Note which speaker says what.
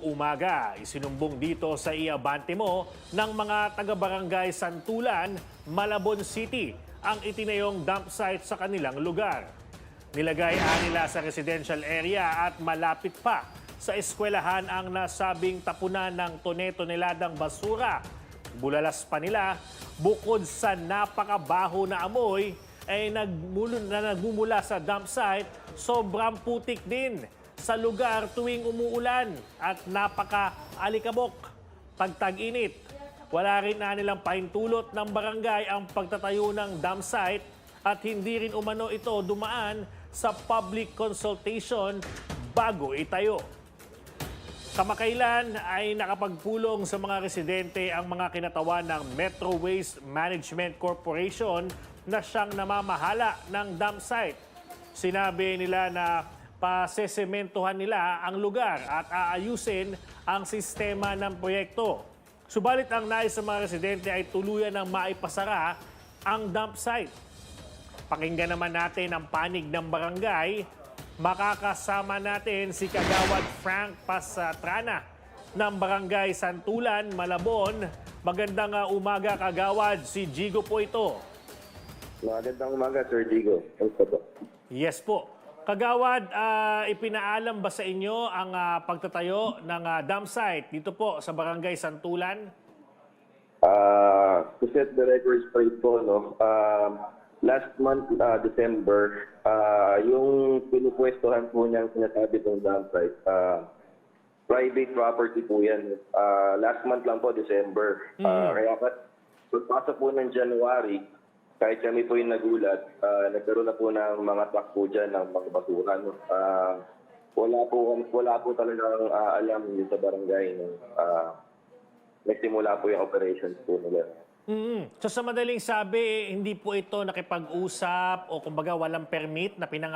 Speaker 1: umaga, isinumbong dito sa Iabante mo ng mga taga-barangay Santulan, Malabon City ang itinayong dump site sa kanilang lugar. Nilagay nila sa residential area at malapit pa sa eskwelahan ang nasabing tapunan ng tone-toneladang basura. Bulalas pa nila, bukod sa napakabaho na amoy, ay nagmulo, na nagmumula sa dump site, sobrang putik din sa lugar tuwing umuulan at napaka-alikabok pag tag-init. Wala rin na nilang pahintulot ng barangay ang pagtatayo ng dam site at hindi rin umano ito dumaan sa public consultation bago itayo. Kamakailan ay nakapagpulong sa mga residente ang mga kinatawan ng Metro Waste Management Corporation na siyang namamahala ng dump site. Sinabi nila na pasesementohan nila ang lugar at aayusin ang sistema ng proyekto. Subalit ang nais sa mga residente ay tuluyan ng maipasara ang dump site. Pakinggan naman natin ang panig ng barangay. Makakasama natin si Kagawad Frank Pasatrana ng Barangay Santulan, Malabon. Magandang uh, umaga, Kagawad. Si Jigo po ito.
Speaker 2: Magandang umaga, Sir po?
Speaker 1: Yes po. Kagawad, ah, ipinaalam ba sa inyo ang ah, pagtatayo ng ah, dam site dito po sa Barangay Santulan?
Speaker 2: Ah, to set the record straight po, no, ah, last month, ah, December, ah, yung pinupwestohan po niyang sinasabi ng dam site, ah, private property po yan. Ah, last month lang po, December. Ah, kaya pa, pagpasok po ng January, kahit kami po yung nagulat, ah, nagkaroon na po ng mga po dyan ng mga basura. No? Ah, wala po wala po talagang ah, alam yun sa barangay no? Ah, nagsimula po yung operations po nila.
Speaker 1: mm So sa madaling sabi, eh, hindi po ito nakipag-usap o kumbaga walang permit na pinang...